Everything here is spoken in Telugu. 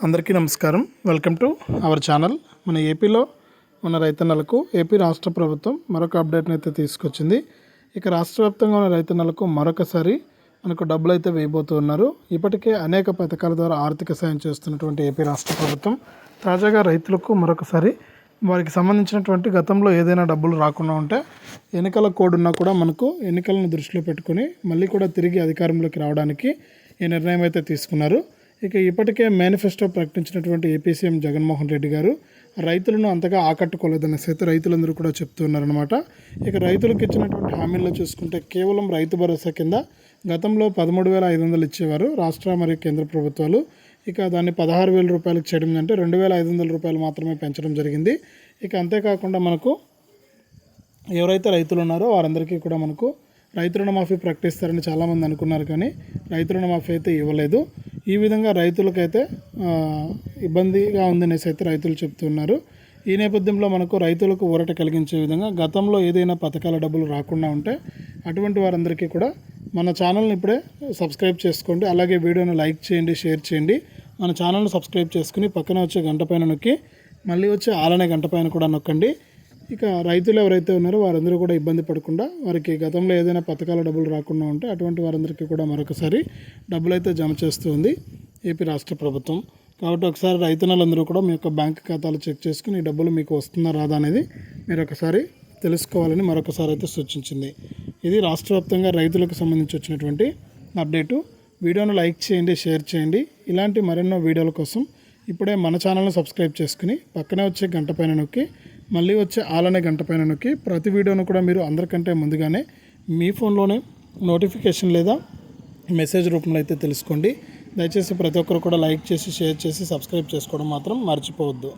అందరికీ నమస్కారం. వెల్కమ్ టు అవర్ ఛానల్ మన ఏపీలో ఉన్న రైతన్నలకు ఏపీ రాష్ట్ర ప్రభుత్వం మరొక అప్డేట్ని అయితే తీసుకొచ్చింది. ఇక రాష్ట్ర వ్యాప్తంగా ఉన్న రైతన్నలకు మరొకసారి మనకు డబ్బులు అయితే వేయబోతున్నారు ఇప్పటికే అనేక పథకాల ద్వారా ఆర్థిక సాయం చేస్తున్నటువంటి ఏపీ రాష్ట్ర ప్రభుత్వం తాజాగా రైతులకు మరొకసారి వారికి సంబంధించినటువంటి గతంలో ఏదైనా డబ్బులు రాకుండా ఉంటే ఎన్నికల కోడ్ ఉన్నా కూడా మనకు ఎన్నికలను దృష్టిలో పెట్టుకొని మళ్ళీ కూడా తిరిగి అధికారంలోకి రావడానికి ఈ నిర్ణయం అయితే తీసుకున్నారు. ఇక ఇప్పటికే మేనిఫెస్టో ప్రకటించినటువంటి ఏపీ సీఎం జగన్మోహన్ రెడ్డి గారు రైతులను అంతగా ఆకట్టుకోలేదనేసి అయితే రైతులందరూ కూడా చెప్తున్నారనమాట ఇక రైతులకు ఇచ్చినటువంటి హామీల్లో చూసుకుంటే కేవలం రైతు భరోసా కింద గతంలో పదమూడు వేల ఐదు వందలు ఇచ్చేవారు రాష్ట్ర మరియు కేంద్ర ప్రభుత్వాలు. ఇక దాన్ని పదహారు వేల రూపాయలకు చేయడం అంటే రెండు వేల ఐదు వందల రూపాయలు మాత్రమే పెంచడం జరిగింది. ఇక అంతేకాకుండా మనకు ఎవరైతే రైతులు ఉన్నారో వారందరికీ కూడా మనకు రైతు రుణమాఫీ ప్రకటిస్తారని చాలామంది అనుకున్నారు కానీ రైతు రుణమాఫీ అయితే ఇవ్వలేదు. ఈ విధంగా రైతులకైతే ఇబ్బందిగా ఉందనేసి అయితే రైతులు చెప్తున్నారు. ఈ నేపథ్యంలో మనకు రైతులకు ఊరట కలిగించే విధంగా గతంలో ఏదైనా పథకాల డబ్బులు రాకుండా ఉంటే అటువంటి వారందరికీ కూడా మన ఛానల్ని ఇప్పుడే సబ్స్క్రైబ్ చేసుకోండి. అలాగే వీడియోని లైక్ చేయండి షేర్ చేయండి. మన ఛానల్ని సబ్స్క్రైబ్ చేసుకుని పక్కన వచ్చే గంట పైన నొక్కి మళ్ళీ వచ్చే ఆలనే గంట పైన కూడా నొక్కండి. ఇక రైతులు ఎవరైతే ఉన్నారో వారందరూ కూడా ఇబ్బంది పడకుండా వారికి గతంలో ఏదైనా పథకాల డబ్బులు రాకుండా ఉంటే అటువంటి వారందరికీ కూడా మరొకసారి డబ్బులు అయితే జమ చేస్తుంది ఏపీ రాష్ట్ర ప్రభుత్వం. కాబట్టి ఒకసారి రైతున్నలందరూ కూడా మీ యొక్క బ్యాంక్ ఖాతాలు చెక్ చేసుకుని ఈ డబ్బులు మీకు వస్తుందా రాదా అనేది మీరు ఒకసారి తెలుసుకోవాలని మరొకసారి అయితే సూచించింది. ఇది రాష్ట్ర వ్యాప్తంగా రైతులకు సంబంధించి వచ్చినటువంటి అప్డేటు. వీడియోను లైక్ చేయండి షేర్ చేయండి. ఇలాంటి మరెన్నో వీడియోల కోసం ఇప్పుడే మన ఛానల్ని సబ్స్క్రైబ్ చేసుకుని పక్కనే వచ్చే గంట పైన నొక్కి మళ్ళీ వచ్చే ఆలనే గంట పైన నొక్కి ప్రతి వీడియోను కూడా మీరు అందరికంటే ముందుగానే మీ ఫోన్లోనే నోటిఫికేషన్ లేదా మెసేజ్ రూపంలో అయితే తెలుసుకోండి. దయచేసి ప్రతి ఒక్కరు కూడా లైక్ చేసి షేర్ చేసి సబ్స్క్రైబ్ చేసుకోవడం మాత్రం మర్చిపోవద్దు.